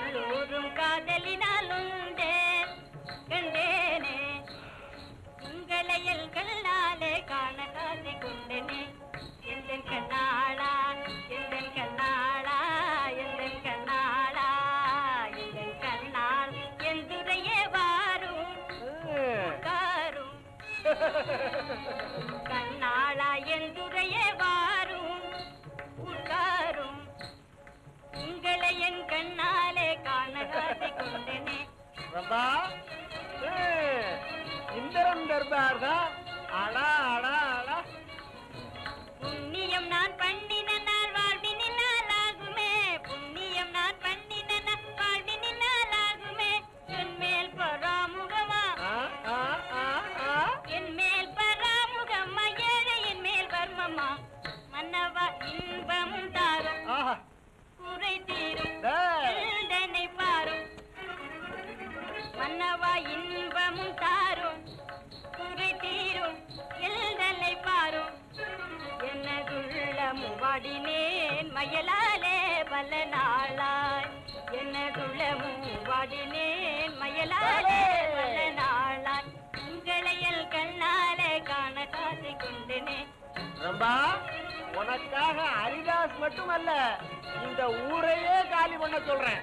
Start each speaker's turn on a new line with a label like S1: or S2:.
S1: எல்லோரும் காதலினால் உண்டே கண்டேனே. உங்களை எல்களாலே காண காதி கொண்டேனே. எந்த கண்ணாளா எந்த கண்ணாளா எந்த கண்ணாளா எந்த கண்ணாள் எந்துரையே வாரும் காரும். கண்ணாளா எந்துரையே வாரும் உட்காரும் உங்களை என் கண்ணாய்
S2: ரம்பா இந்திரன் தர்பார் தான் அடா அடா அடா.
S1: புண்ணியம் நான் பண்ணின நாள் வாழ்வினால் ஆகுமே. புண்ணியம் நான் பண்ணின நாள் வாழ்வினால் ஆகுமே. என் மேல் பராமுகமா. என் மேல் பராமுகமா? ஏழையின் மேல் வர்மமா? கண்ணவா இன்பமும் தாரும். குறை தீரும் எழுதலை பாரும். எனதுள்ளமும் வாடினேன் மயலாலே பல நாளாய். எனதுள்ளமும் வாடினேன் மயலாலே பல நாளாய். உங்களையல் கண்ணாலே காண காசை கொண்டனே.
S2: ரம்பா உனக்காக ஹரிதாஸ் மட்டுமல்ல இந்த ஊரையே காலி பண்ண சொல்றேன்.